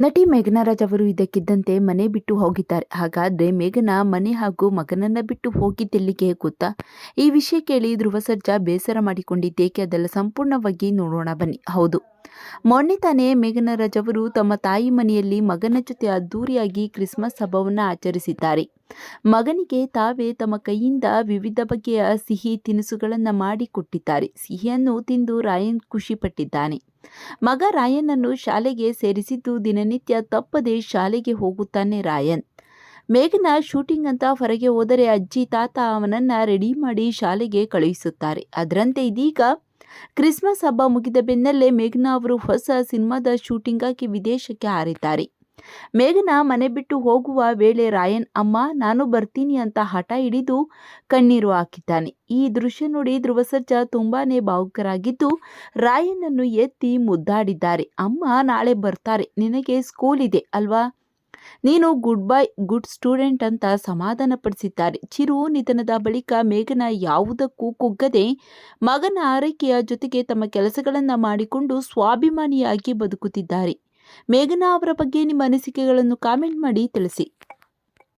ನಟಿ ಮೇಘನಾರಾಜ್ ಅವರು ಇದಕ್ಕಿದ್ದಂತೆ ಮನೆ ಬಿಟ್ಟು ಹೋಗಿದ್ದಾರೆ. ಹಾಗಾದ್ರೆ ಮೇಘನಾ ಮನೆ ಹಾಗೂ ಮಗನನ್ನ ಬಿಟ್ಟು ಹೋಗಿದ್ದೆಲ್ಲಿಗೆ ಗೊತ್ತಾ? ಈ ವಿಷಯ ಕೇಳಿ ಧ್ರುವ ಸರ್ಜಾ ಬೇಸರ ಮಾಡಿಕೊಂಡಿದ್ದೇಕೆ ಅದೆಲ್ಲ ಸಂಪೂರ್ಣವಾಗಿ ನೋಡೋಣ ಬನ್ನಿ. ಹೌದು. ಮೊನ್ನೆ ತಾನೇ ಮೇಘನರಾಜ್ ಅವರು ತಮ್ಮ ತಾಯಿ ಮನೆಯಲ್ಲಿ ಮಗನ ಜೊತೆ ಅದ್ದೂರಿಯಾಗಿ ಕ್ರಿಸ್ಮಸ್ ಹಬ್ಬವನ್ನು ಆಚರಿಸಿದ್ದಾರೆ. ಮಗನಿಗೆ ತಾವೇ ತಮ್ಮ ಕೈಯಿಂದ ವಿವಿಧ ಬಗೆಯ ಸಿಹಿ ತಿನಿಸುಗಳನ್ನು ಮಾಡಿ ಕೊಟ್ಟಿದ್ದಾರೆ ಸಿಹಿಯನ್ನು ತಿಂದು ರಾಯನ್ ಖುಷಿಪಟ್ಟಿದ್ದಾನೆ. ಮಗ ರಾಯನನ್ನು ಶಾಲೆಗೆ ಸೇರಿಸಿದ್ದು ದಿನನಿತ್ಯ ತಪ್ಪದೆ ಶಾಲೆಗೆ ಹೋಗುತ್ತಾನೆ ರಾಯನ್. ಮೇಘನ ಶೂಟಿಂಗ್ ಅಂತ ಹೊರಗೆ ಹೋದರೆ ಅಜ್ಜಿ, ತಾತ ಅವನನ್ನ ರೆಡಿ ಮಾಡಿ ಶಾಲೆಗೆ ಕಳುಹಿಸುತ್ತಾರೆ. ಅದರಂತೆ ಇದೀಗ ಕ್ರಿಸ್ಮಸ್ ಹಬ್ಬ ಮುಗಿದ ಬೆನ್ನಲ್ಲೇ ಮೇಘನಾ ಅವರು ಹೊಸ ಸಿನಿಮಾದ ಶೂಟಿಂಗಾಗಿ ವಿದೇಶಕ್ಕೆ ಹಾರಿದ್ದಾರೆ. ಮೇಘನಾ ಮನೆ ಬಿಟ್ಟು ಹೋಗುವ ವೇಳೆ ರಾಯನ್, ಅಮ್ಮ, ನಾನು ಬರ್ತೀನಿ ಅಂತ ಹಠ ಹಿಡಿದು ಕಣ್ಣೀರು ಹಾಕಿದ್ದಾನೆ. ಈ ದೃಶ್ಯ ನೋಡಿ ಧ್ರುವ ಸರ್ಜಾ ತುಂಬಾನೇ ಭಾವುಕರಾಗಿದ್ದು ರಾಯನನ್ನು ಎತ್ತಿ ಮುದ್ದಾಡಿದ್ದಾರೆ. ಅಮ್ಮ, ನಾಳೆ ಬರ್ತಾರೆ. ನಿನಗೆ ಸ್ಕೂಲ್ ಇದೆ ಅಲ್ವಾ? ನೀನು ಗುಡ್ ಬೈ ಗುಡ್ ಸ್ಟೂಡೆಂಟ್ ಅಂತ ಸಮಾಧಾನಪಡಿಸಿದ್ದಾರೆ. ಚಿರು ನಿಧನದ ಬಳಿಕ ಮೇಘನ ಯಾವುದಕ್ಕೂ ಕುಗ್ಗದೆ ಮಗನ ಆರೈಕೆಯ ಜೊತೆಗೆ ತಮ್ಮ ಕೆಲಸಗಳನ್ನು ಮಾಡಿಕೊಂಡು ಸ್ವಾಭಿಮಾನಿಯಾಗಿ ಬದುಕುತ್ತಿದ್ದಾರೆ. ಮೇಘನಾ ಅವರ ಬಗ್ಗೆ ನಿಮ್ಮ ಅನಿಸಿಕೆಗಳನ್ನು ಕಾಮೆಂಟ್ ಮಾಡಿ ತಿಳಿಸಿ.